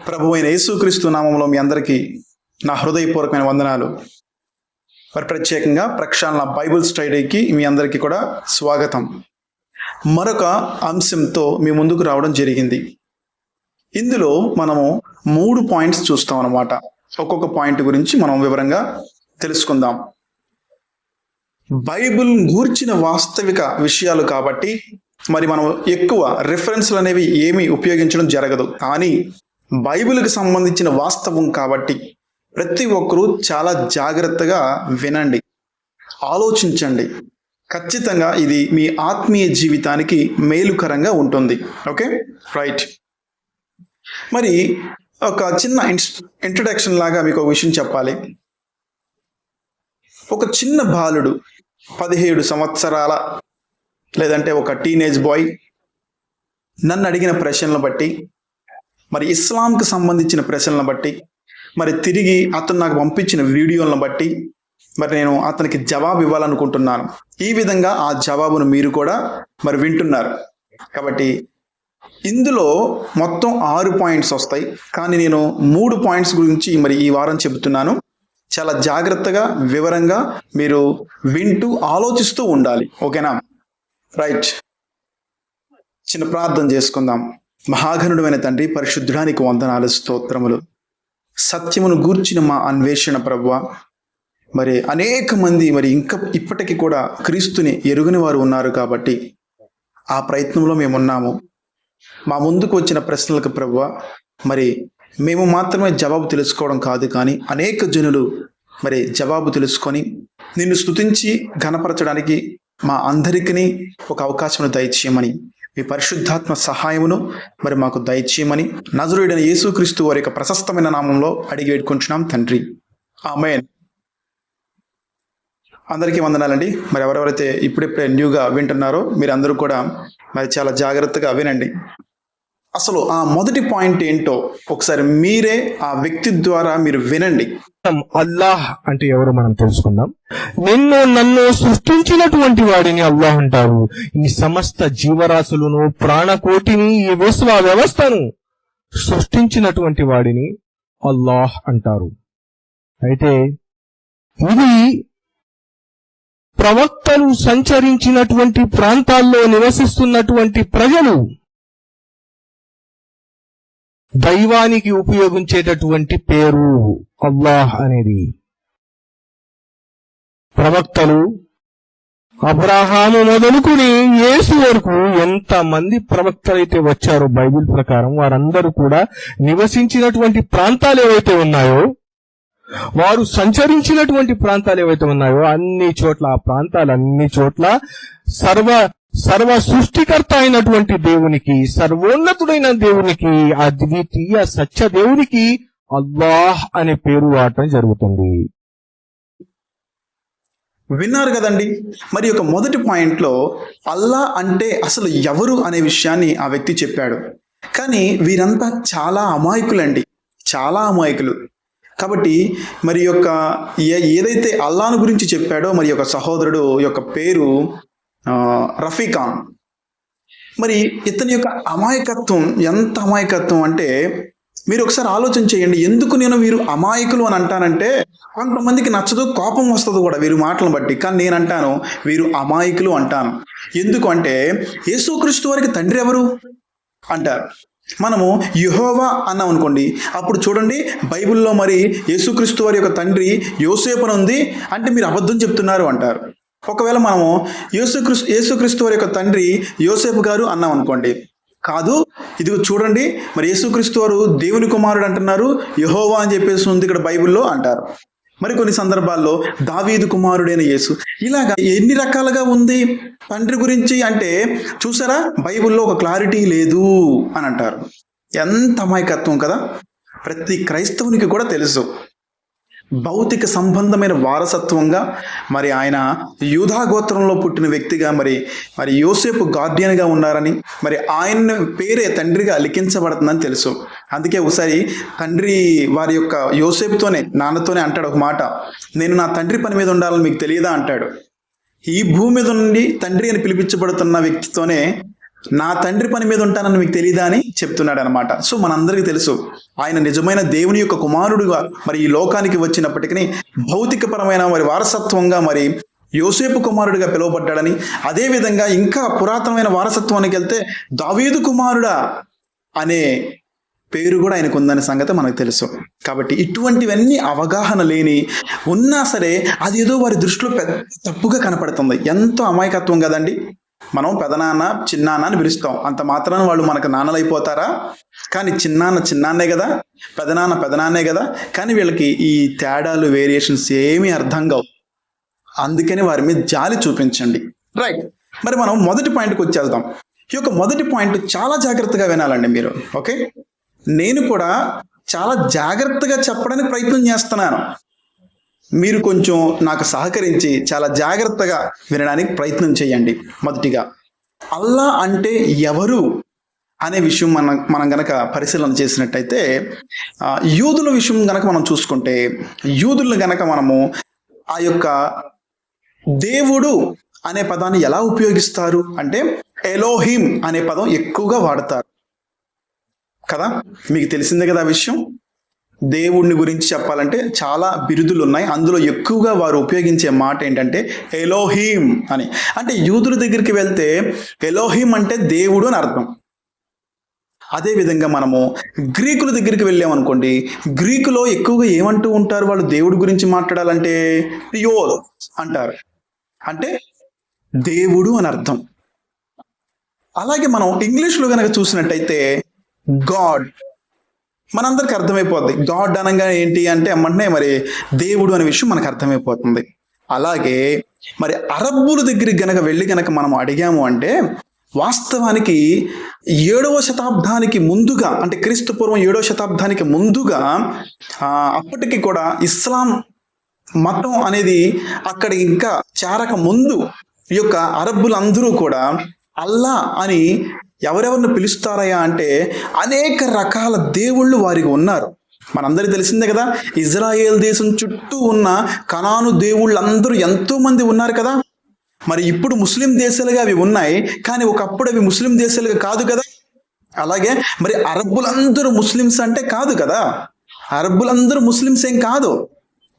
ప్రభు అయిన యేసుక్రీస్తు నామంలో మీ అందరికీ నా హృదయపూర్వకమైన వందనాలు. మరి ప్రత్యేకంగా ప్రక్షాళన బైబుల్ స్టడీకి మీ అందరికీ కూడా స్వాగతం. మరొక అంశంతో మీ ముందుకు రావడం జరిగింది. ఇందులో మనము మూడు పాయింట్స్ చూస్తాం అన్నమాట. ఒక్కొక్క పాయింట్ గురించి మనం వివరంగా తెలుసుకుందాం. బైబిల్ గూర్చిన వాస్తవిక విషయాలు కాబట్టి మరి మనం ఎక్కువ రిఫరెన్స్లు అనేవి ఏమీ ఉపయోగించడం జరగదు. కానీ బైబిల్కి సంబంధించిన వాస్తవం కాబట్టి ప్రతి ఒక్కరూ చాలా జాగ్రత్తగా వినండి. ఆలోచించండి. ఖచ్చితంగా ఇది మీ ఆత్మీయ జీవితానికి మేలుకరంగా ఉంటుంది. ఓకే? రైట్. మరి ఒక చిన్న ఇంట్రడక్షన్ లాగా మీకు ఒక విషయం చెప్పాలి. ఒక చిన్న బాలుడు పదిహేడు సంవత్సరాల లేదంటే ఒక టీనేజ్ బాయ్ నన్ను అడిగిన ప్రశ్నలను బట్టి మరి ఇస్లాంకి సంబంధించిన ప్రశ్నలను బట్టి మరి తిరిగి అతను నాకు పంపించిన వీడియోలను బట్టి మరి నేను అతనికి జవాబు ఇవ్వాలనుకుంటున్నాను. ఈ విధంగా ఆ జవాబును మీరు కూడా మరి వింటున్నారు. కాబట్టి ఇందులో మొత్తం ఆరు పాయింట్స్ వస్తాయి. కానీ నేను మూడు పాయింట్స్ గురించి మరి ఈ వారం చెబుతున్నాను. చాలా జాగ్రత్తగా వివరంగా మీరు వింటూ ఆలోచిస్తూ ఉండాలి. ఓకేనా? రైట్. చిన్న ప్రార్థన చేసుకుందాం. మహాఘనుడమైన తండ్రి పరిశుద్ధానికి వందనాలు స్తోత్రములు. సత్యమును గూర్చిన మా అన్వేషణ ప్రభు మరి అనేక మంది మరి ఇంకా ఇప్పటికీ కూడా క్రీస్తుని ఎరుగని వారు ఉన్నారు కాబట్టి ఆ ప్రయత్నంలో మేము ఉన్నాము మా ముందుకు వచ్చిన ప్రశ్నలకు ప్రభు మరి మేము మాత్రమే జవాబు తెలుసుకోవడం కాదు కానీ అనేక జనులు మరి జవాబు తెలుసుకొని నిన్ను స్తుతించి ఘనపరచడానికి మా అందరికీ ఒక అవకాశం దయచేయమని మీ పరిశుద్ధాత్మ సహాయమును మరి మాకు దయచేయమని నజరుడైన యేసుక్రీస్తు వారి యొక్క ప్రశస్తమైన నామంలో అడిగి వేడుకుంటున్నాం తండ్రి. ఆమెన్. అందరికీ వందనాలండి. మరి ఎవరెవరైతే ఇప్పుడిప్పుడే న్యూగా వింటున్నారో మీరు అందరూ కూడా మరి చాలా జాగ్రత్తగా వినండి. అసలు ఆ మొదటి పాయింట్ ఏంటో ఒకసారి మీరే ఆ వ్యక్తి ద్వారా మీరు వినండి. అల్లాహ్ అంటే ఎవరు మనం తెలుసుకుందాం. నిన్ను నన్ను సృష్టించినటువంటి వాడిని అల్లాహ్ అంటారు. ఈ సమస్త జీవరాశులను ప్రాణకోటిని ఈ విశ్వ వ్యవస్థను సృష్టించినటువంటి వాడిని అల్లాహ్ అంటారు. అయితే ఇది ప్రవక్తలు సంచరించినటువంటి ప్రాంతాల్లో నివసిస్తున్నటువంటి ప్రజలు దైవానికి ఉపయోగించేటటువంటి పేరు అల్లాహ్ అనేది. ప్రవక్తలు అబ్రాహాము మొదలుకుని యేసు వరకు ఎంత మంది ప్రవక్తలైతే వచ్చారో బైబిల్ ప్రకారం వారందరూ కూడా నివసించినటువంటి ప్రాంతాలు ఏవైతే ఉన్నాయో వారు సంచరించినటువంటి ప్రాంతాలు ఏవైతే ఉన్నాయో అన్ని చోట్ల ఆ ప్రాంతాలు అన్ని చోట్ల సర్వ సర్వ సృష్టికర్త అయినటువంటి దేవునికి సర్వోన్నతుడైన దేవునికి అద్వితీయ సత్య దేవునికి అల్లాహ్ అనే పేరు వాడటం జరుగుతుంది. విన్నారు కదండి? మరి ఒక మొదటి పాయింట్లో అల్లా అంటే అసలు ఎవరు అనే విషయాన్ని ఆ వ్యక్తి చెప్పాడు. కానీ వీరంతా చాలా అమాయకులండి. చాలా అమాయకులు. కాబట్టి మరి యొక్క ఏ- ఏదైతే అల్లాను గురించి చెప్పాడో మరి యొక్క సహోదరుడు యొక్క పేరు రఫీఖాన్. మరి ఇతని యొక్క అమాయకత్వం ఎంత అమాయకత్వం అంటే మీరు ఒకసారి ఆలోచన చేయండి ఎందుకు నేను వీరు అమాయకులు అని అంటానంటే కొంతమందికి నచ్చదు కోపం వస్తుంది కూడా వీరు మాటలను బట్టి. కానీ నేను అంటాను వీరు అమాయకులు అంటాను. ఎందుకు అంటే యేసుక్రీస్తు వారికి తండ్రి ఎవరు? అంటారు. మనము యుహోవా అన్నాం అనుకోండి. అప్పుడు చూడండి బైబిల్లో మరి యేసుక్రీస్తు వారి యొక్క తండ్రి యోసేపున ఉంది అంటే మీరు అబద్ధం చెప్తున్నారు అంటారు. ఒకవేళ మనము యేసుక్రీస్తు యేసుక్రీస్తు వారి యొక్క తండ్రి యోసేపు గారు అన్నాం అనుకోండి. కాదు ఇది చూడండి మరి యేసుక్రీస్తు వారు దేవుని కుమారుడు అంటున్నారు యహోవా అని చెప్పేసి ఉంది ఇక్కడ బైబిల్లో అంటారు. మరి కొన్ని సందర్భాల్లో దావీదు కుమారుడైన యేసు. ఇలాగా ఎన్ని రకాలుగా ఉంది? తండ్రి గురించి అంటే చూసారా? బైబిల్లో ఒక క్లారిటీ లేదు అని అంటారు. ఎంత అమాయకత్వం కదా? ప్రతి క్రైస్తవునికి కూడా తెలుసు. భౌతిక సంబంధమైన వారసత్వంగా మరి ఆయన యూధా గోత్రంలో పుట్టిన వ్యక్తిగా మరి మరి యోసేపు గార్డియన్గా ఉన్నారని మరి ఆయన పేరే తండ్రిగా లిఖించబడుతుందని తెలుసు. అందుకే ఒకసారి తండ్రి వారి యొక్క యోసేపుతోనే నాన్నతోనే అంటాడు ఒక మాట. నేను నా తండ్రి పని మీద ఉండాలని మీకు తెలియదా? అంటాడు. ఈ భూమి మీద నుండి తండ్రి అని పిలిపించబడుతున్న వ్యక్తితోనే నా తండ్రి పని మీద ఉంటానని మీకు తెలియదా అని చెప్తున్నాడు అనమాట సో మనందరికీ తెలుసు ఆయన నిజమైన దేవుని యొక్క కుమారుడుగా మరి ఈ లోకానికి వచ్చినప్పటికీ భౌతికపరమైన మరి వారసత్వంగా మరి యోసేపు కుమారుడిగా పిలువబడ్డాడని అదేవిధంగా ఇంకా పురాతనమైన వారసత్వానికి వెళ్తే దావీదు కుమారుడా అనే పేరు కూడా ఆయనకు ఉందనే సంగతి మనకు తెలుసు. కాబట్టి ఇటువంటివన్నీ అవగాహన లేని ఉన్నా సరే అది ఏదో వారి దృష్టిలో పెద్ద తప్పుగా కనపడుతుంది. ఎంతో అమాయకత్వం కదండి. మనం పెదనాన్న చిన్నాన్న అని పిలుస్తాం. అంత మాత్రాన వాళ్ళు మనకు నాన్నలైపోతారా? కానీ చిన్నాన్న చిన్నాన్నే కదా? పెదనాన్న పెదనాన్నే కదా? కానీ వీళ్ళకి ఈ తేడాలు వేరియేషన్స్ ఏమీ అర్థం కావు. అందుకని వారి మీద జాలి చూపించండి. రైట్ మరి మనం మొదటి పాయింట్కి వచ్చేద్దాం. ఈ యొక్క మొదటి పాయింట్ చాలా జాగ్రత్తగా వినాలండి మీరు. ఓకే నేను కూడా చాలా జాగ్రత్తగా చెప్పడానికి ప్రయత్నం చేస్తున్నాను. మీరు కొంచెం నాకు సహకరించి చాలా జాగ్రత్తగా వినడానికి ప్రయత్నం చేయండి మొదటిగా. అల్లా అంటే ఎవరు అనే విషయం మనం మనం గనక పరిశీలన చేసినట్టయితే యూదుల విషయం గనక మనం చూసుకుంటే యూదులను గనక మనము ఆ యొక్క దేవుడు అనే పదాన్ని ఎలా ఉపయోగిస్తారు? అంటే ఎలోహిం అనే పదం ఎక్కువగా వాడతారు. కదా? మీకు తెలిసిందే కదా విషయం? దేవుడిని గురించి చెప్పాలంటే చాలా బిరుదులు ఉన్నాయి అందులో ఎక్కువగా వారు ఉపయోగించే మాట ఏంటంటే ఎలోహీం అని. అంటే యూదుల దగ్గరికి వెళ్తే ఎలోహీం అంటే దేవుడు అని అర్థం. అదేవిధంగా మనము గ్రీకుల దగ్గరికి వెళ్ళామనుకోండి గ్రీకులో ఎక్కువగా ఏమంటూ ఉంటారు వాళ్ళు? దేవుడి గురించి మాట్లాడాలంటే యో అంటారు. అంటే దేవుడు అని అర్థం. అలాగే మనం ఇంగ్లీష్లో కనుక చూసినట్టయితే గాడ్ మనందరికి అర్థమైపోద్ది. గాడ్ అనగా ఏంటి అంటే అమ్మంటే మరి దేవుడు అనే విషయం మనకు అర్థమైపోతుంది. అలాగే మరి అరబ్బుల దగ్గరికి గనక వెళ్ళి గనక మనం అడిగాము అంటే వాస్తవానికి ఏడవ శతాబ్దానికి ముందుగా అంటే క్రీస్తు పూర్వం ఏడవ శతాబ్దానికి ముందుగా ఆ, అప్పటికి కూడా ఇస్లాం మతం అనేది అక్కడ ఇంకా చేరక ముందు ఈ యొక్క అరబ్బులందరూ కూడా అల్లా అని ఎవరెవరిని పిలుస్తారయా అంటే అనేక రకాల దేవుళ్ళు వారికి ఉన్నారు. మనందరికీ తెలిసిందే కదా ఇజ్రాయేల్ దేశం చుట్టూ ఉన్న కనాను దేవుళ్ళందరూ ఎంతో మంది ఉన్నారు కదా. మరి ఇప్పుడు ముస్లిం దేశాలుగా అవి ఉన్నాయి కానీ ఒకప్పుడు అవి ముస్లిం దేశాలుగా కాదు కదా. అలాగే మరి అరబ్బులందరూ ముస్లిమ్స్ అంటే కాదు కదా. అరబ్బులందరూ ముస్లిమ్స్ ఏం కాదు.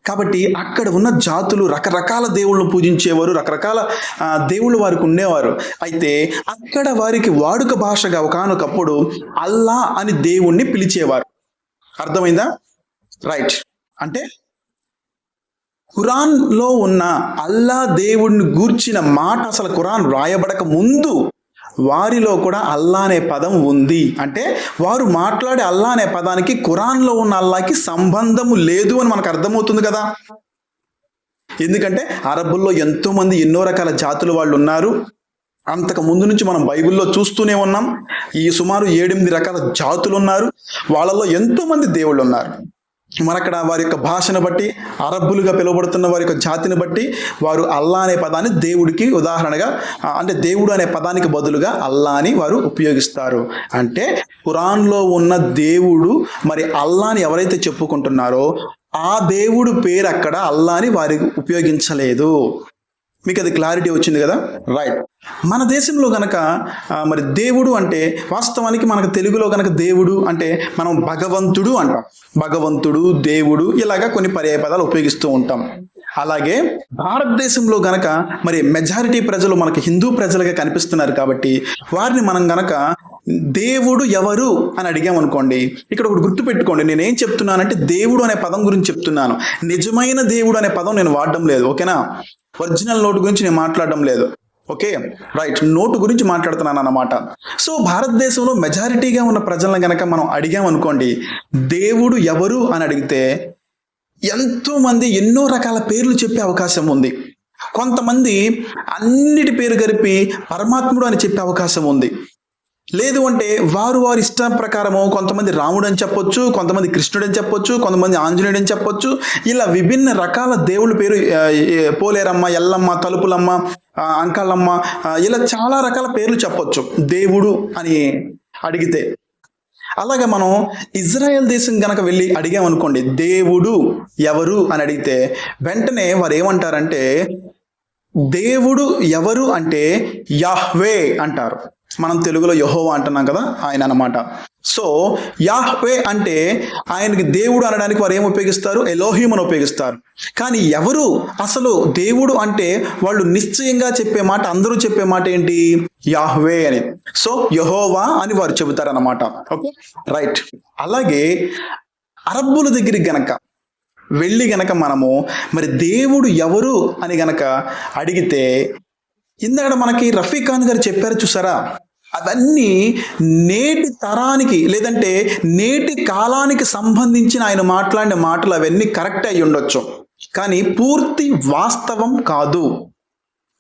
కాబట్టి అక్కడ ఉన్న జాతులు రకరకాల దేవుళ్ళను పూజించేవారు రకరకాల దేవుళ్ళు వారికి ఉండేవారు. అయితే అక్కడ వారికి వాడుక భాషగా ఒకనొకప్పుడు అల్లా అని దేవుణ్ణి పిలిచేవారు. అర్థమైందా? రైట్. అంటే ఖురాన్లో ఉన్న అల్లా దేవుడిని గూర్చిన మాట అసలు ఖురాన్ రాయబడక ముందు వారిలో కూడా అల్లా అనే పదం ఉంది. అంటే వారు మాట్లాడే అల్లా అనే పదానికి ఖురాన్లో ఉన్న అల్లాకి సంబంధము లేదు అని మనకు అర్థమవుతుంది కదా. ఎందుకంటే అరబ్బుల్లో ఎంతో మంది ఎన్నో రకాల జాతుల వాళ్ళు ఉన్నారు. అంతకు ముందు నుంచి మనం బైబిల్లో చూస్తూనే ఉన్నాం. ఈ సుమారు ఏడెనిమిది రకాల జాతులు ఉన్నారు. వాళ్ళలో ఎంతో మంది దేవుళ్ళు ఉన్నారు. మనక్కడ వారి యొక్క భాషను బట్టి అరబ్బులుగా పిలువబడుతున్న వారి యొక్క జాతిని బట్టి వారు అల్లా అనే పదాన్ని దేవుడికి ఉదాహరణగా అంటే దేవుడు అనే పదానికి బదులుగా అల్లా అని వారు ఉపయోగిస్తారు. అంటే ఖురాన్లో ఉన్న దేవుడు మరి అల్లాని ఎవరైతే చెప్పుకుంటున్నారో ఆ దేవుడు పేరు అక్కడ అల్లాని వారికి ఉపయోగించలేదు. మీకు అది క్లారిటీ వచ్చింది కదా? రైట్ మన దేశంలో గనక మరి దేవుడు అంటే వాస్తవానికి మనకు తెలుగులో గనక దేవుడు అంటే మనం భగవంతుడు అంటాం. భగవంతుడు దేవుడు ఇలాగా కొన్ని పర్యాయ పదాలు ఉపయోగిస్తూ ఉంటాం. అలాగే భారతదేశంలో గనక మరి మెజారిటీ ప్రజలు మనకి హిందూ ప్రజలుగా కనిపిస్తున్నారు కాబట్టి వారిని మనం గనక దేవుడు ఎవరు అని అడిగామనుకోండి ఇక్కడ ఒకటి గుర్తుపెట్టుకోండి. నేను ఏం చెప్తున్నానంటే దేవుడు అనే పదం గురించి చెప్తున్నాను. నిజమైన దేవుడు అనే పదం నేను వాడడం లేదు ఓకేనా? ఒరిజినల్ నోటు గురించి నేను మాట్లాడడం లేదు. ఓకే? రైట్. నోటు గురించి మాట్లాడుతున్నాను అన్నమాట. సో భారతదేశంలో మెజారిటీగా ఉన్న ప్రజలను గనక మనం అడిగామనుకోండి దేవుడు ఎవరు అని అడిగితే ఎంతో మంది ఎన్నో రకాల పేర్లు చెప్పే అవకాశం ఉంది. కొంతమంది అన్నిటి పేరు కలిపి పరమాత్ముడు అని చెప్పే అవకాశం ఉంది. లేదు అంటే వారు వారి ఇష్టం ప్రకారము కొంతమంది రాముడు అని చెప్పొచ్చు కొంతమంది కృష్ణుడు అని చెప్పొచ్చు కొంతమంది ఆంజనేయుడు అని చెప్పొచ్చు. ఇలా విభిన్న రకాల దేవుళ్ళ పేరు పోలేరమ్మ ఎల్లమ్మ తలుపులమ్మ అంకాలమ్మ ఇలా చాలా రకాల పేర్లు చెప్పొచ్చు. దేవుడు అని అడిగితే. అలాగే మనం ఇజ్రాయెల్ దేశం కనుక వెళ్ళి అడిగామనుకోండి దేవుడు ఎవరు? అని అడిగితే వెంటనే వారు ఏమంటారంటే దేవుడు ఎవరు? అంటే యాహ్వే అంటారు. మనం తెలుగులో యహోవా అంటున్నాం కదా ఆయన అనమాట సో యాహ్వే అంటే ఆయనకి దేవుడు అనడానికి వారు ఏం ఉపయోగిస్తారు? ఎలోహిం అని ఉపయోగిస్తారు. కానీ ఎవరు? అసలు దేవుడు అంటే వాళ్ళు నిశ్చయంగా చెప్పే మాట అందరూ చెప్పే మాట ఏంటి? యాహ్వే అని. సో యహోవా అని వారు చెబుతారన్నమాట. ఓకే? రైట్. అలాగే అరబ్బుల దగ్గరికి గనక వెళ్ళి గనక మనము మరి దేవుడు ఎవరు అని గనక అడిగితే ఇందాక మనకి రఫీ ఖాన్ గారు చెప్పారు చూసారా? అవన్నీ నేటి తరానికి లేదంటే నేటి కాలానికి సంబంధించిన ఆయన మాట్లాడిన మాటలు అవన్నీ కరెక్ట్ అయి ఉండొచ్చు. కానీ పూర్తి వాస్తవం కాదు.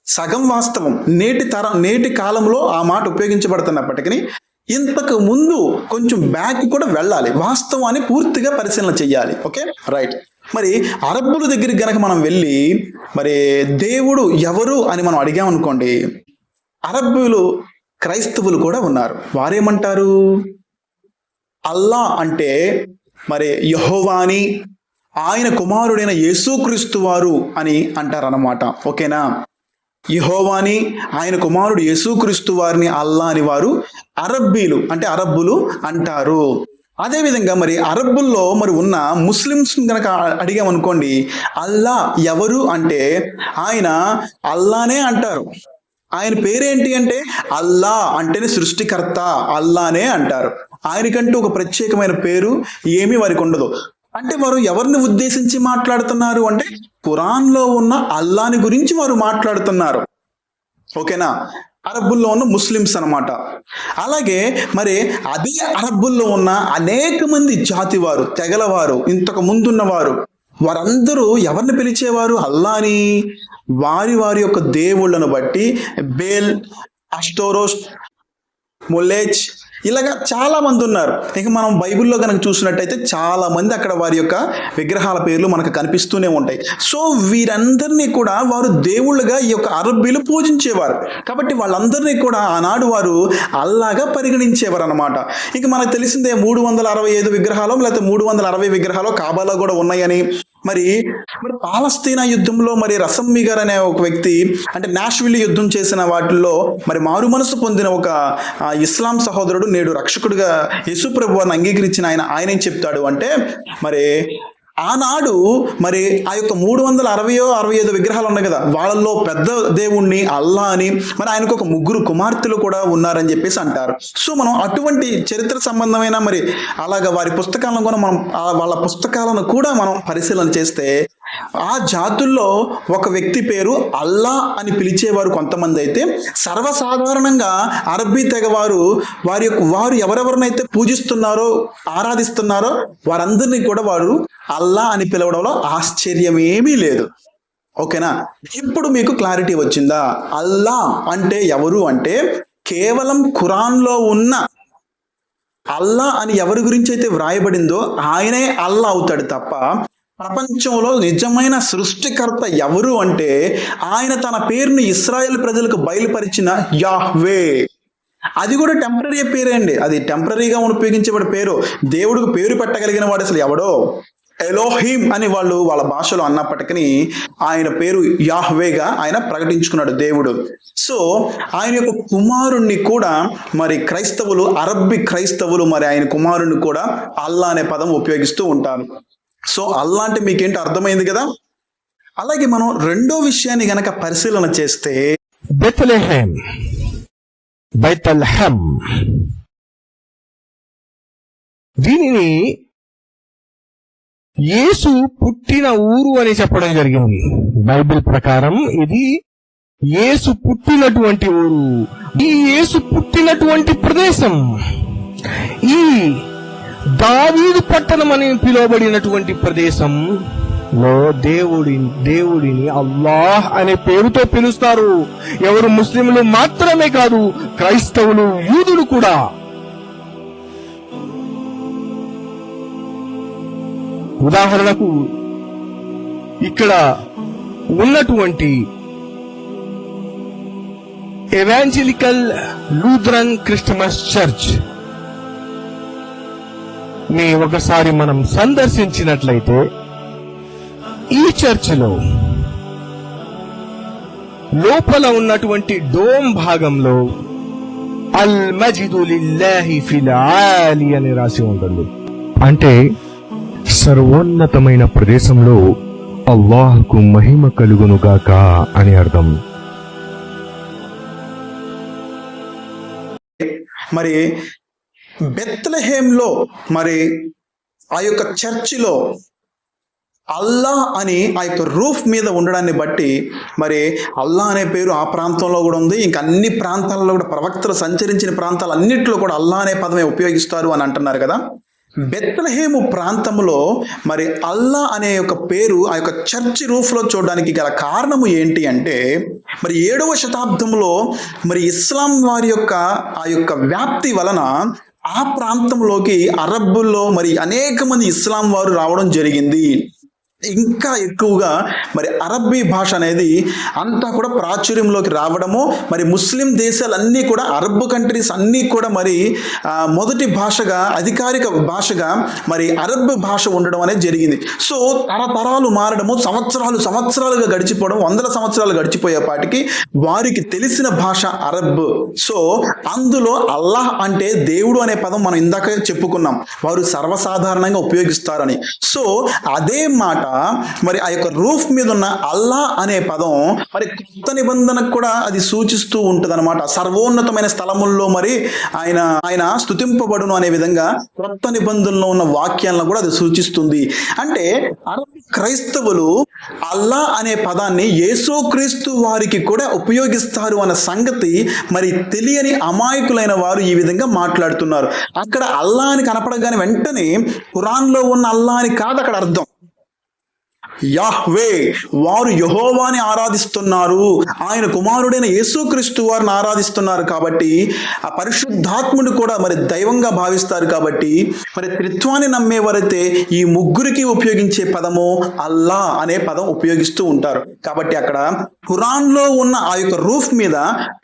సగం వాస్తవం. నేటి తరం నేటి కాలంలో ఆ మాట ఉపయోగించబడుతున్నప్పటికీ ఇంతకు ముందు కొంచెం బ్యాక్ కూడా వెళ్ళాలి. వాస్తవాన్ని పూర్తిగా పరిశీలన చేయాలి ఓకే? రైట్. మరి అరబ్బుల దగ్గరికి గనక మనం వెళ్ళి మరి దేవుడు ఎవరు అని మనం అడిగామనుకోండి అరబ్బులు క్రైస్తవులు కూడా ఉన్నారు. వారేమంటారు? అల్లా అంటే మరి యహోవాని ఆయన కుమారుడైన యేసుక్రీస్తు వారు అని అంటారన్నమాట. ఓకేనా? యహోవాని ఆయన కుమారుడు యేసుక్రీస్తు వారిని అల్లా అని వారు అరబ్బీలు అంటే అరబ్బులు అంటారు. అదేవిధంగా మరి అరబ్బుల్లో మరి ఉన్న ముస్లిమ్స్ కనుక అడిగామనుకోండి అల్లా ఎవరు అంటే ఆయన అల్లానే అంటారు. ఆయన పేరేంటి అంటే అల్లా అంటేనే సృష్టికర్త అల్లానే అంటారు. ఆయనకంటూ ఒక ప్రత్యేకమైన పేరు ఏమీ వారికి ఉండదు. అంటే వారు ఎవరిని ఉద్దేశించి మాట్లాడుతున్నారు అంటే ఖురాన్లో ఉన్న అల్లాని గురించి వారు మాట్లాడుతున్నారు. ఓకేనా? అరబ్బుల్లో ఉన్న ముస్లిమ్స్ అన్నమాట. అలాగే మరి అదే అరబ్బుల్లో ఉన్న అనేక మంది జాతి వారు తెగలవారు ఇంతకు ముందున్నవారు వారందరూ ఎవరిని పిలిచేవారు? అల్లాని. వారి వారి యొక్క దేవుళ్ళను బట్టి బేల్ అస్టోరోస్ మొలేజ్ ఇలాగా చాలా మంది ఉన్నారు. ఇక మనం బైబిల్లో కనుక చూసినట్టయితే చాలా మంది అక్కడ వారి యొక్క విగ్రహాల పేర్లు మనకు కనిపిస్తూనే ఉంటాయి. సో వీరందరినీ కూడా వారు దేవుళ్ళుగా ఈ యొక్క అరబ్బీలు పూజించేవారు. కాబట్టి వాళ్ళందరినీ కూడా ఆనాడు వారు అల్లాగా పరిగణించేవారు అనమాట ఇక మనకు తెలిసిందే మూడు వందల అరవై ఐదు విగ్రహాలు లేకపోతే మూడు వందల అరవై విగ్రహాలు కాబాలో కూడా ఉన్నాయని. మరి మరి పాలస్తీనా యుద్ధంలో మరి రసమ్మి గారు అనే ఒక వ్యక్తి అంటే నాష్విల్లి యుద్ధం చేసిన వాటిల్లో మరి మారు మనసు పొందిన ఒక ఇస్లాం సహోదరుడు నేడు రక్షకుడిగా యేసుప్రభు అని అంగీకరించిన ఆయన ఆయన ఏం చెప్తాడు అంటే మరి ఆనాడు మరి ఆ యొక్క మూడు వందల అరవయో అరవై ఐదు విగ్రహాలు ఉన్నాయి కదా వాళ్ళల్లో పెద్ద దేవుణ్ణి అల్లా అని మరి ఆయనకు ఒక ముగ్గురు కుమార్తెలు కూడా ఉన్నారని చెప్పేసి అంటారు. సో మనం అటువంటి చరిత్ర సంబంధమైన మరి అలాగా వారి పుస్తకాలను కూడా మనం వాళ్ళ పుస్తకాలను కూడా మనం పరిశీలన చేస్తే ఆ జాతుల్లో ఒక వ్యక్తి పేరు అల్లా అని పిలిచేవారు కొంతమంది అయితే సర్వసాధారణంగా అరబ్బీ తెగవారు వారి యొక్క వారు ఎవరెవరినైతే పూజిస్తున్నారో ఆరాధిస్తున్నారో వారందరినీ కూడా వారు అల్లా అని పిలవడంలో ఆశ్చర్యం ఏమీ లేదు. ఓకేనా? ఇప్పుడు మీకు క్లారిటీ వచ్చిందా? అల్లా అంటే ఎవరు అంటే కేవలం ఖురాన్లో ఉన్న అల్లా అని ఎవరి గురించి అయితే వ్రాయబడిందో ఆయనే అల్లా అవుతాడు తప్ప ప్రపంచంలో నిజమైన సృష్టికర్త ఎవరు అంటే ఆయన తన పేరుని ఇస్రాయెల్ ప్రజలకు బయలుపరిచిన యాహ్వే. అది కూడా టెంపరీ పేరే అండి. అది టెంపరీగా ఉపయోగించబడే పేరు. దేవుడికి పేరు పెట్టగలిగిన వాడు అసలు ఎవడో? ఎలోహీమ్ అని వాళ్ళు వాళ్ళ భాషలో అన్నప్పటికీ ఆయన పేరు యాహ్వేగా ఆయన ప్రకటించుకున్నాడు దేవుడు. సో ఆయన యొక్క కుమారుణ్ణి కూడా మరి క్రైస్తవులు అరబ్బీ క్రైస్తవులు మరి ఆయన కుమారుణ్ణి కూడా అల్లా అనే పదం ఉపయోగిస్తూ ఉంటారు. సో అల్లా అంటే మీకేంటి అర్థమైంది కదా? అలాగే మనం రెండో విషయాన్ని గనక పరిశీలన చేస్తే బెత్లెహెం బైతల్హెం దీనిని యేసు పుట్టిన ఊరు అని చెప్పడం జరిగింది. బైబిల్ ప్రకారం ఇది యేసు పుట్టినటువంటి ఊరు. ఈ యేసు పుట్టినటువంటి ప్రదేశం ఈ దావీదు పట్టణం అని పిలువబడినటువంటి ప్రదేశం. లో దేవుడి దేవుడిని అల్లాహ్ అనే పేరుతో పిలుస్తారు. ఎవరు ముస్లింలు మాత్రమే కాదు క్రైస్తవులు యూదులు కూడా. ఉదాహరణకు ఇక్కడ ఉన్నటువంటి ఎవాంజలికల్ లూథరన్ క్రిస్టమస్ చర్చ్ ని ఒకసారి మనం సందర్శించినట్లయితే ఈ చర్చిలో లోపల ఉన్నటువంటి డోమ్ భాగంలో అల్ మజిదు లిల్లాహి ఫిల్ ఆలి అని రాసి ఉంటుంది. అంటే సర్వోన్నతమైన ప్రదేశంలో అల్లాహ్కు మహిమ కలుగునుగాక అని అర్థం. మరి బెత్లహేమ్లో మరి ఆ యొక్క చర్చిలో అల్లా అని ఆ యొక్క రూఫ్ మీద ఉండడాన్ని బట్టి మరి అల్లా అనే పేరు ఆ ప్రాంతంలో కూడా ఉంది. ఇంకా అన్ని ప్రాంతాలలో కూడా ప్రవక్తలు సంచరించిన ప్రాంతాలు అన్నింటిలో కూడా అల్లా అనే పదమే ఉపయోగిస్తారు అని అంటున్నారు కదా. బెత్తలహేము ప్రాంతంలో మరి అల్లా అనే యొక్క పేరు ఆ యొక్క చర్చ్ రూఫ్లో చూడడానికి గల కారణము ఏంటి అంటే మరి ఏడవ శతాబ్దంలో మరి ఇస్లాం వారి యొక్క ఆ యొక్క వ్యాప్తి వలన ఆ ప్రాంతంలోకి అరబ్బుల్లో మరి అనేక మంది ఇస్లాం వారు రావడం జరిగింది. ఇంకా ఎక్కువగా మరి అరబ్బీ భాష అనేది అంతా కూడా ప్రాచుర్యంలోకి రావడము మరి ముస్లిం దేశాలన్నీ కూడా అరబ్ కంట్రీస్ అన్నీ కూడా మరి ఆ, మొదటి భాషగా అధికారిక భాషగా మరి అరబ్ భాష ఉండడం అనేది జరిగింది. సో తరతరాలు మారడము సంవత్సరాలు సంవత్సరాలుగా గడిచిపోవడం వందల సంవత్సరాలు గడిచిపోయేపాటికి వారికి తెలిసిన భాష అరబ్. సో అందులో అల్లాహ్ అంటే దేవుడు అనే పదం మనం ఇందాక చెప్పుకున్నాం. వారు సర్వసాధారణంగా ఉపయోగిస్తారని. సో అదే మాట మరి ఆ యొక్క రూఫ్ మీద ఉన్న అల్లా అనే పదం మరి కొత్త నిబంధనకు కూడా అది సూచిస్తూ ఉంటుంది అనమాట సర్వోన్నతమైన స్థలముల్లో మరి ఆయన ఆయన స్థుతింపబడును అనే విధంగా కొత్త నిబంధనలో ఉన్న వాక్యాలను కూడా అది సూచిస్తుంది. అంటే అరబ్ క్రైస్తవులు అల్లా అనే పదాన్ని యేసోక్రీస్తు వారికి కూడా ఉపయోగిస్తారు అన్న సంగతి మరి తెలియని అమాయకులైన వారు ఈ విధంగా మాట్లాడుతున్నారు. అక్కడ అల్లా అని కనపడగానే వెంటనే ఖురాన్లో ఉన్న అల్లా అని కాదు అక్కడ అర్థం. యాహ్వే వారు యహోవాని ఆరాధిస్తున్నారు. ఆయన కుమారుడైన యేసుక్రీస్తు వారిని ఆరాధిస్తున్నారు కాబట్టి ఆ పరిశుద్ధాత్ముడు కూడా మరి దైవంగా భావిస్తారు కాబట్టి మరి త్రిత్వాన్ని నమ్మేవారైతే ఈ ముగ్గురికి ఉపయోగించే పదము అల్లా అనే పదం ఉపయోగిస్తూ ఉంటారు. కాబట్టి అక్కడ ఖురాన్లో ఉన్న ఆ యొక్క రూఫ్ మీద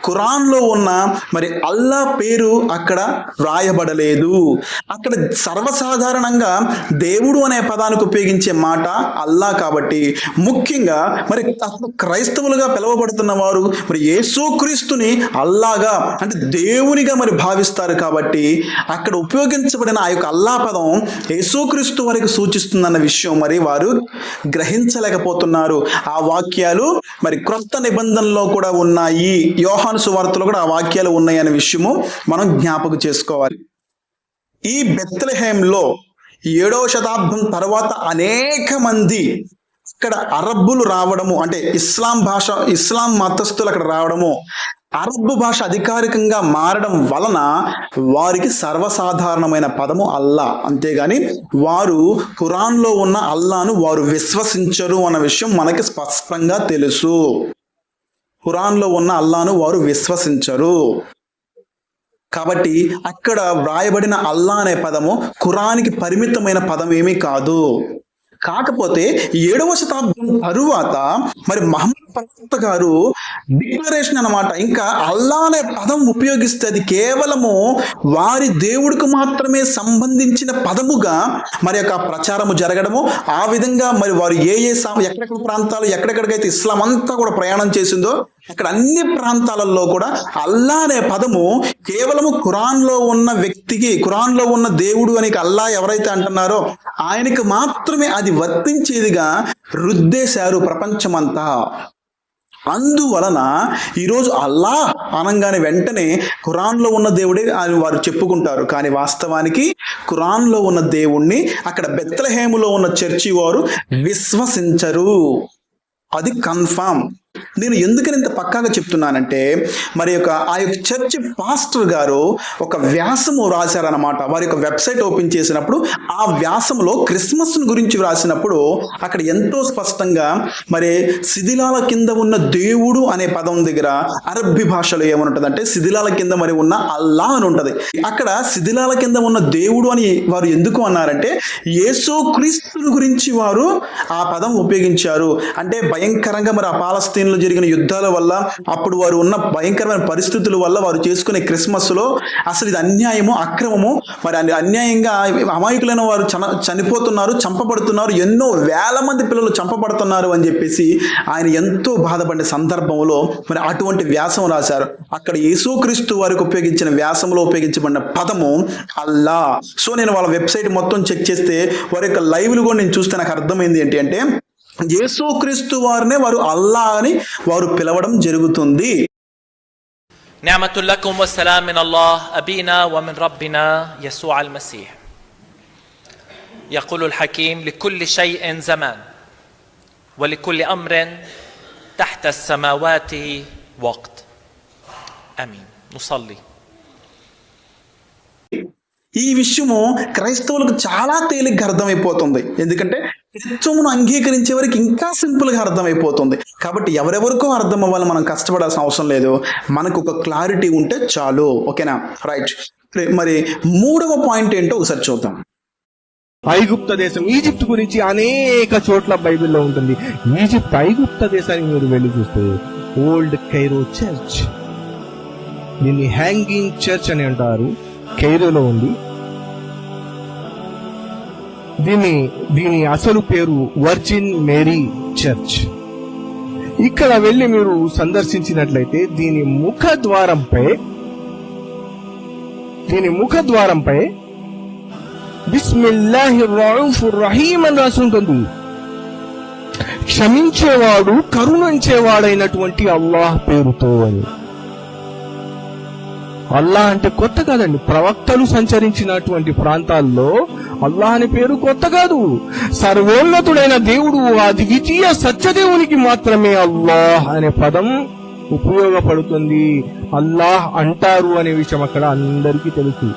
ఖురాన్లో ఉన్న మరి అల్లా పేరు అక్కడ రాయబడలేదు. అక్కడ సర్వసాధారణంగా దేవుడు అనే పదానికి ఉపయోగించే మాట అల్లా కాబట్టి ముఖ్యంగా మరి అసలు క్రైస్తవులుగా పిలువబడుతున్న వారు మరి యేసుక్రీస్తుని అల్లాగా అంటే దేవునిగా మరి భావిస్తారు కాబట్టి అక్కడ ఉపయోగించబడిన ఆ యొక్క అల్లా పదం యేసుక్రీస్తు వరకు సూచిస్తుందన్న విషయం మరి వారు గ్రహించలేకపోతున్నారు. ఆ వాక్యాలు మరి క్రొత్త నిబంధనలో కూడా ఉన్నాయి. యోహాను సువార్తలో కూడా ఆ వాక్యాలు ఉన్నాయి అనే విషయము మనం జ్ఞాపకం చేసుకోవాలి. ఈ బెత్లహేంలో ఏడవ శతాబ్దం తర్వాత అనేక మంది ఇక్కడ అరబ్బులు రావడము అంటే ఇస్లాం భాష ఇస్లాం మతస్థులు అక్కడ రావడము అరబ్బు భాష అధికారికంగా మారడం వలన వారికి సర్వసాధారణమైన పదము అల్లా. అంతేగాని వారు ఖురాన్లో ఉన్న అల్లాను వారు విశ్వసించరు అన్న విషయం మనకి స్పష్టంగా తెలుసు. ఖురాన్లో ఉన్న అల్లాను వారు విశ్వసించరు. కాబట్టి అక్కడ వ్రాయబడిన అల్లా అనే పదము ఖురానికి పరిమితమైన పదం ఏమీ కాదు. కాకపోతే ఏడవ శతాబ్దం తరువాత మరి మహమ్మద్ ప్రవక్త గారు డిక్లరేషన్ అన్నమాట ఇంకా అల్లా అనే పదం ఉపయోగిస్తే అది కేవలము వారి దేవుడికి మాత్రమే సంబంధించిన పదముగా మరి యొక్క ప్రచారము జరగడము ఆ విధంగా మరి వారు ఏ ఏ సా- ఎక్కడెక్కడ ప్రాంతాలు ఎక్కడెక్కడికైతే ఇస్లాం అంతా కూడా ప్రయాణం చేసిందో ఇక్కడ అన్ని ప్రాంతాలలో కూడా అల్లా అనే పదము కేవలము ఖురాన్లో ఉన్న వ్యక్తికి ఖురాన్లో ఉన్న దేవుడు అని అల్లా ఎవరైతే అంటున్నారో ఆయనకి మాత్రమే అది వర్తించేదిగా రుద్దేశారు ప్రపంచమంతా. అందువలన ఈరోజు అల్లా అనగానే వెంటనే ఖురాన్లో ఉన్న దేవుడే అని వారు చెప్పుకుంటారు. కానీ వాస్తవానికి ఖురాన్లో ఉన్న దేవుణ్ణి అక్కడ బెత్లహేములో ఉన్న చర్చి వారు విశ్వసించరు. అది కన్ఫామ్. నేను ఎందుకని ఇంత పక్కాగా చెప్తున్నానంటే మరి యొక్క ఆ యొక్క చర్చ్ పాస్టర్ గారు ఒక వ్యాసము రాశారనమాట వారి యొక్క వెబ్సైట్ ఓపెన్ చేసినప్పుడు ఆ వ్యాసంలో క్రిస్మస్ గురించి వ్రాసినప్పుడు అక్కడ ఎంతో స్పష్టంగా మరి శిథిలాల కింద ఉన్న దేవుడు అనే పదం దగ్గర అరబ్బీ భాషలో ఏమనుంటదంటే శిథిలాల కింద మరి ఉన్న అల్లా అని ఉంటది. అక్కడ శిథిలాల కింద ఉన్న దేవుడు అని వారు ఎందుకు అన్నారంటే యేసు క్రీస్తుని గురించి వారు ఆ పదం ఉపయోగించారు. అంటే భయంకరంగా మరి ఆ పాలస్తీన్ సమయంలో జరిగిన యుద్ధాల వల్ల అప్పుడు వారు ఉన్న భయంకరమైన పరిస్థితుల వల్ల వారు చేసుకునే క్రిస్మస్లో అసలు ఇది అన్యాయము అక్రమము మరి అన్యాయంగా అమాయకులైన వారు చన చనిపోతున్నారు చంపబడుతున్నారు ఎన్నో వేల మంది పిల్లలు చంపబడుతున్నారు అని చెప్పేసి ఆయన ఎంతో బాధపడే సందర్భంలో మరి అటువంటి వ్యాసం రాశారు. అక్కడ యేసుక్రీస్తు వారికి ఉపయోగించిన వ్యాసంలో ఉపయోగించబడిన పదము అల్లా. సో నేను వాళ్ళ వెబ్సైట్ మొత్తం చెక్ చేస్తే వారి యొక్క లైవ్లు కూడా నేను చూస్తే నాకు అర్థమైంది ఏంటి అంటే యేసుక్రీస్తు వారినే వారు అల్లా అని వారు పిలవడం జరుగుతుంది نعمة لكم والسلام من الله أبينا ومن ربنا يسوع المسيح يقول الحكيم لكل شيء زمان ولكل أمر تحت السماوات وقت آمين نصلي ఈ విషయము క్రైస్తవులకు చాలా తేలిగ్గా అర్థమైపోతుంది ఎందుకంటే నిత్యమును అంగీకరించే వరకు ఇంకా సింపుల్గా అర్థమైపోతుంది. కాబట్టి ఎవరెవరికో అర్థం అవ్వాలి మనం కష్టపడాల్సిన అవసరం లేదు. మనకు ఒక క్లారిటీ ఉంటే చాలు. ఓకేనా? రైట్. మరి మూడవ పాయింట్ ఏంటో ఒకసారి చూద్దాం. ఐగుప్త దేశం ఈజిప్ట్ గురించి అనేక చోట్ల బైబిల్లో ఉంటుంది. ఈజిప్ట్ ఐగుప్త దేశానికి మీరు వెళ్ళి చూస్తే ఓల్డ్ కైరో చర్చ్. దీన్ని హ్యాంగింగ్ చర్చ్ అని అంటారు. కైరోలో ఉంది. దీని దీని అసలు పేరు వర్జిన్ మేరీ చర్చ్ ఇక్కడ వెళ్ళి మీరు సందర్శించినట్లయితే దీని ముఖద్వారంపై దీని ముఖ ద్వారంపై అని రాసి ఉంటుంది. క్షమించేవాడు కరుణించేవాడైనటువంటి అల్లాహ్ పేరుతో అని. అల్లాహ్ అంటే కొత్త కాదండి. ప్రవక్తలు సంచరించినటువంటి ప్రాంతాల్లో అల్లాహ్ అనే పేరు కొత్త కాదు. సర్వోన్నతుడైన దేవుడు ఆ ద్వితీయ సత్యదేవునికి మాత్రమే అల్లాహ్ అనే పదం ఉపయోగపడుతుంది. అల్లాహ్ అంటారు అనే విషయం అక్కడ అందరికీ తెలుసు.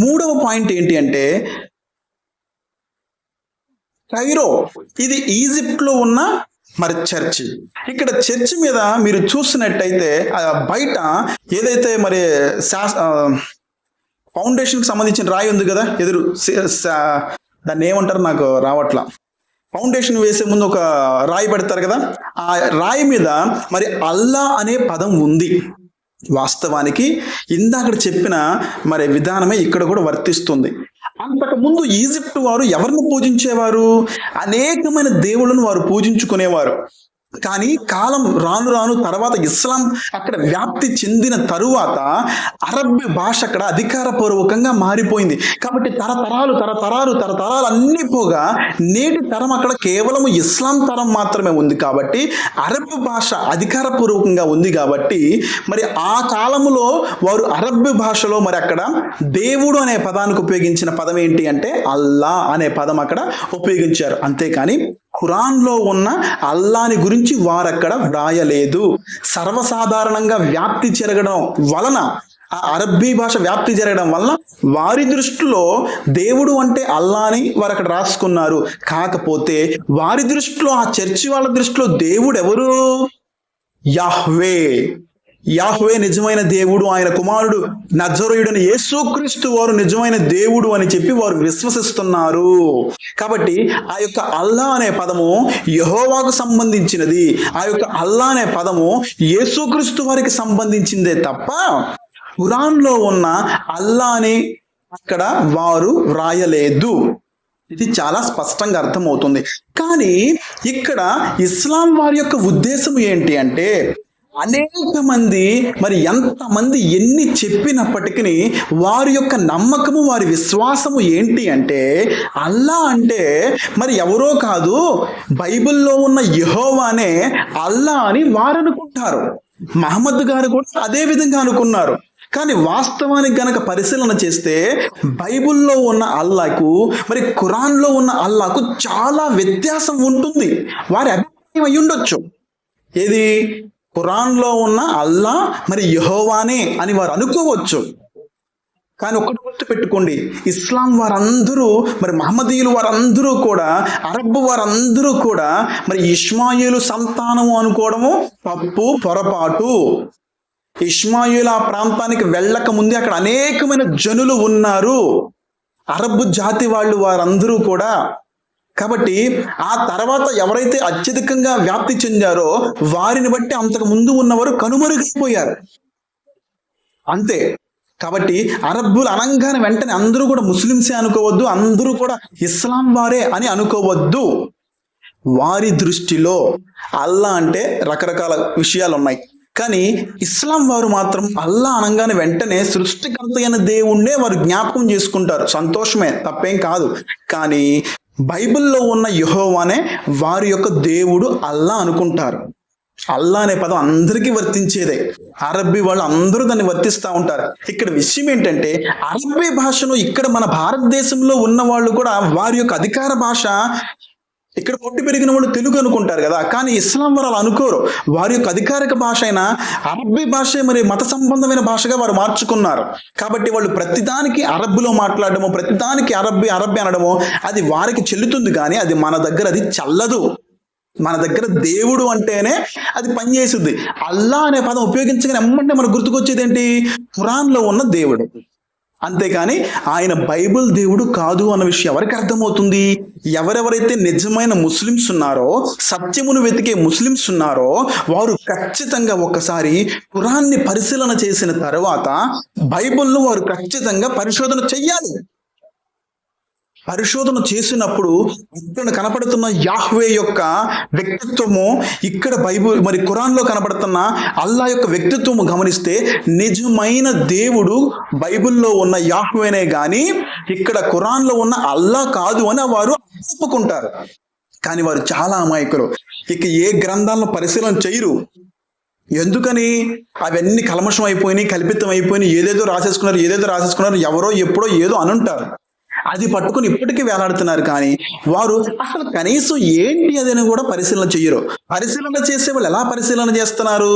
మూడవ పాయింట్ ఏంటి అంటే కైరో ఇది ఈజిప్ట్లో ఉన్న మరి చర్చి. ఇక్కడ చర్చి మీద మీరు చూసినట్టయితే బయట ఏదైతే మరి శాస్ ఫౌండేషన్కి సంబంధించిన రాయి ఉంది కదా ఎదురు దాన్ని ఏమంటారు నాకు రావట్లా. ఫౌండేషన్ వేసే ముందు ఒక రాయి పెడతారు కదా ఆ రాయి మీద మరి అల్లా అనే పదం ఉంది. వాస్తవానికి ఇందాక చెప్పిన మరి విధానమే ఇక్కడ కూడా వర్తిస్తుంది. అంతకు ముందు ఈజిప్ట్ వారు ఎవరిని పూజించేవారు? అనేకమైన దేవుళ్ళను వారు పూజించుకునేవారు. కానీ కాలం రాను రాను తర్వాత ఇస్లాం అక్కడ వ్యాప్తి చెందిన తరువాత అరబ్బీ భాష అక్కడ అధికారపూర్వకంగా మారిపోయింది. కాబట్టి తరతరాలు తరతరాలు తరతరాలు అన్ని పోగా నేటి తరం అక్కడ కేవలం ఇస్లాం తరం మాత్రమే ఉంది కాబట్టి అరబ్ భాష అధికారపూర్వకంగా ఉంది కాబట్టి మరి ఆ కాలంలో వారు అరబ్బీ భాషలో మరి అక్కడ దేవుడు అనే పదానికి ఉపయోగించిన పదం ఏంటి అంటే అల్లా అనే పదం అక్కడ ఉపయోగించారు. అంతేకాని ఖురాన్లో ఉన్న అల్లాని గురించి వారక్కడ వ్రాయలేదు. సర్వసాధారణంగా వ్యాప్తి జరగడం వలన ఆ అరబ్బీ భాష వ్యాప్తి జరగడం వలన వారి దృష్టిలో దేవుడు అంటే అల్లాని వారు అక్కడ రాసుకున్నారు. కాకపోతే వారి దృష్టిలో ఆ చర్చి వాళ్ళ దృష్టిలో దేవుడు ఎవరు యాహ్వే. యాహ్వే నిజమైన దేవుడు ఆయన కుమారుడు నజరుయుడని యేసుక్రీస్తు వారు నిజమైన దేవుడు అని చెప్పి వారు విశ్వసిస్తున్నారు. కాబట్టి ఆ యొక్క అల్లా అనే పదము యహోవాకు సంబంధించినది. ఆ యొక్క అల్లా అనే పదము యేసుక్రీస్తు వారికి సంబంధించిందే తప్ప ఖురాన్లో ఉన్న అల్లా అని అక్కడ వారు వ్రాయలేదు. ఇది చాలా స్పష్టంగా అర్థమవుతుంది. కానీ ఇక్కడ ఇస్లాం వారి యొక్క ఉద్దేశం ఏంటి అంటే అనేక మంది మరి ఎంతమంది ఎన్ని చెప్పినప్పటికీ వారి యొక్క నమ్మకము వారి విశ్వాసము ఏంటి అంటే అల్లా అంటే మరి ఎవరో కాదు బైబిల్లో ఉన్న యహోవానే అల్లా అని వారు అనుకుంటారు మహమ్మద్ గారు కూడా అదే విధంగా అనుకున్నారు. కానీ వాస్తవానికి గనక పరిశీలన చేస్తే బైబిల్లో ఉన్న అల్లాకు మరి ఖురాన్లో ఉన్న అల్లాకు చాలా వ్యత్యాసం ఉంటుంది. వారి అభిప్రాయం అయి ఉండొచ్చు ఏది? ఖురాన్లో ఉన్న అల్లా మరి యహోవానే అని వారు అనుకోవచ్చు. కానీ ఒకటి గుర్తు పెట్టుకోండి ఇస్లాం వారందరూ మరి మహమ్మదీయులు వారందరూ కూడా అరబ్ వారందరూ కూడా మరి ఇస్మాయిలు సంతానము అనుకోవడము తప్పు పొరపాటు. ఇస్మాయిల్ ఆ ప్రాంతానికి వెళ్ళక ముందే అక్కడ అనేకమైన జనులు ఉన్నారు. అరబ్ జాతి వాళ్ళు వారందరూ కూడా కాబట్టి ఆ తర్వాత ఎవరైతే అత్యధికంగా వ్యాప్తి చెందారో వారిని బట్టి అంతకు ముందు ఉన్నవారు కనుమరుగైపోయారు. అంతే. కాబట్టి అరబ్బులు అనగానే వెంటనే అందరూ కూడా ముస్లింసే అనుకోవద్దు అందరూ కూడా ఇస్లాం వారే అని అనుకోవద్దు. వారి దృష్టిలో అల్లా అంటే రకరకాల విషయాలు ఉన్నాయి కానీ ఇస్లాం వారు మాత్రం అల్లా అనగానే వెంటనే సృష్టికర్త అయిన దేవుణ్ణే వారు జ్ఞాపకం చేసుకుంటారు. సంతోషమే తప్పేం కాదు. కానీ బైబిల్లో ఉన్న యహోవానే వారి యొక్క దేవుడు అల్లా అనుకుంటారు. అల్లా అనే పదం అందరికీ వర్తించేదే. అరబ్బీ వాళ్ళు అందరూ దాన్ని వర్తిస్తూ ఉంటారు. ఇక్కడ విషయం ఏంటంటే అరబ్బీ భాషను ఇక్కడ మన భారతదేశంలో ఉన్న వాళ్ళు కూడా వారి యొక్క అధికార భాష ఇక్కడ పుట్టి పెరిగిన వాళ్ళు తెలుగు అనుకుంటారు కదా కానీ ఇస్లాం వారు అలా అనుకోరు. వారి యొక్క అధికారిక భాష అయిన అరబ్బీ భాష మరి మత సంబంధమైన భాషగా వారు మార్చుకున్నారు. కాబట్టి వాళ్ళు ప్రతిదానికి అరబ్బులో మాట్లాడడము ప్రతిదానికి అరబ్బీ అరబ్బీ అనడము అది వారికి చెల్లుతుంది కానీ అది మన దగ్గర అది చల్లదు. మన దగ్గర దేవుడు అంటేనే అది పనిచేస్తుంది అల్లా అనే పదం ఉపయోగించగానే ఎమ్మంటే మనకు గుర్తుకొచ్చేది ఏంటి? ఖురాన్లో ఉన్న దేవుడు. అంతేకాని ఆయన బైబిల్ దేవుడు కాదు అన్న విషయం ఎవరికి అర్థమవుతుంది? ఎవరెవరైతే నిజమైన ముస్లిమ్స్ ఉన్నారో సత్యమును వెతికే ముస్లిమ్స్ ఉన్నారో వారు ఖచ్చితంగా ఒకసారి కురాన్ని పరిశీలన చేసిన తర్వాత బైబిల్ను వారు ఖచ్చితంగా పరిశోధన చెయ్యాలి. పరిశోధన చేసినప్పుడు ఇక్కడ కనపడుతున్న యాహ్వే యొక్క వ్యక్తిత్వము ఇక్కడ బైబుల్ మరి ఖురాన్లో కనపడుతున్న అల్లా యొక్క వ్యక్తిత్వము గమనిస్తే నిజమైన దేవుడు బైబిల్లో ఉన్న యాహ్వేనే గాని ఇక్కడ ఖురాన్లో ఉన్న అల్లా కాదు అని వారు ఒప్పుకుంటారు. కానీ వారు చాలా అమాయకులు. ఇక ఏ గ్రంథాలను పరిశీలన చేయరు. ఎందుకని? అవన్నీ కలమషం అయిపోయినాయి కల్పితం అయిపోయినాయి ఏదేదో రాసేసుకున్నారు ఏదేదో రాసేసుకున్నారు ఎవరో ఎప్పుడో ఏదో అనుంటారు. అది పట్టుకుని ఇప్పటికీ వేలాడుతున్నారు కానీ వారు అసలు కనీసం ఏంటి అదని కూడా పరిశీలన చెయ్యరు. పరిశీలన చేసే వాళ్ళు ఎలా పరిశీలన చేస్తున్నారు?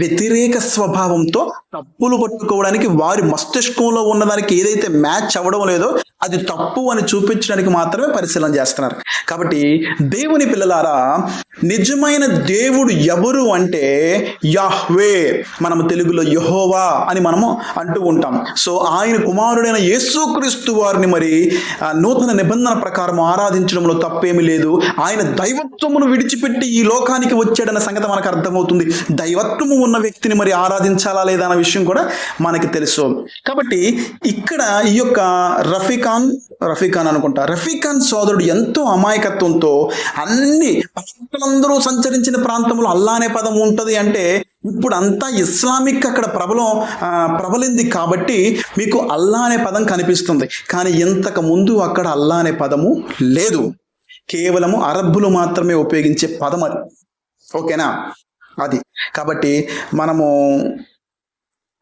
వ్యతిరేక స్వభావంతో తప్పులు పట్టుకోవడానికి వారి మస్తిష్కంలో ఉన్నదానికి ఏదైతే మ్యాచ్ అవ్వడం లేదో అది తప్పు అని చూపించడానికి మాత్రమే పరిశీలన చేస్తున్నారు. కాబట్టి దేవుని పిల్లలారా నిజమైన దేవుడు ఎవరు అంటే యాహ్వే మనము తెలుగులో యహోవా అని మనము అంటూ ఉంటాం. సో ఆయన కుమారుడైన యేసుక్రీస్తు వారిని మరి నూతన నిబంధన ప్రకారం ఆరాధించడంలో తప్పేమీ లేదు. ఆయన దైవత్వమును విడిచిపెట్టి ఈ లోకానికి వచ్చాడన్న సంగతి మనకు అర్థమవుతుంది. దైవత్వము ఉన్న వ్యక్తిని మరి ఆరాధించాలా లేదా అన్న విషయం కూడా మనకి తెలుసు. కాబట్టి ఇక్కడ ఈ యొక్క రఫీకా రఫీఖాన్ రఫీఖాన్ అనుకుంటా. రఫీఖాన్ సోదరుడు ఎంతో అమాయకత్వంతో అన్ని భక్తులందరూ సంచరించిన ప్రాంతంలో అల్లా అనే పదం ఉంటుంది అంటే ఇప్పుడు అంతా ఇస్లామిక్ అక్కడ ప్రబలం ప్రబలింది కాబట్టి మీకు అల్లా అనే పదం కనిపిస్తుంది. కానీ ఇంతకు ముందు అక్కడ అల్లా అనే పదము లేదు. కేవలము అరబ్బులు మాత్రమే ఉపయోగించే పదం అది. ఓకేనా? అది. కాబట్టి మనము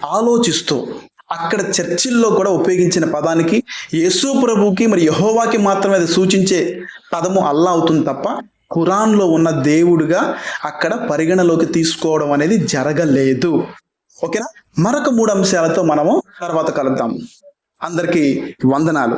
ఆలోచిస్తూ అక్కడ చర్చిల్లో కూడా ఉపయోగించిన పదానికి యేసు ప్రభుకి మరి యహోవాకి మాత్రమే అది సూచించే పదము అల్లా అవుతుంది తప్ప ఖురాన్లో ఉన్న దేవుడిగా అక్కడ పరిగణలోకి తీసుకోవడం అనేది జరగలేదు. ఓకేనా? మరొక మూడు అంశాలతో మనము తర్వాత కలుద్దాం. అందరికీ వందనాలు.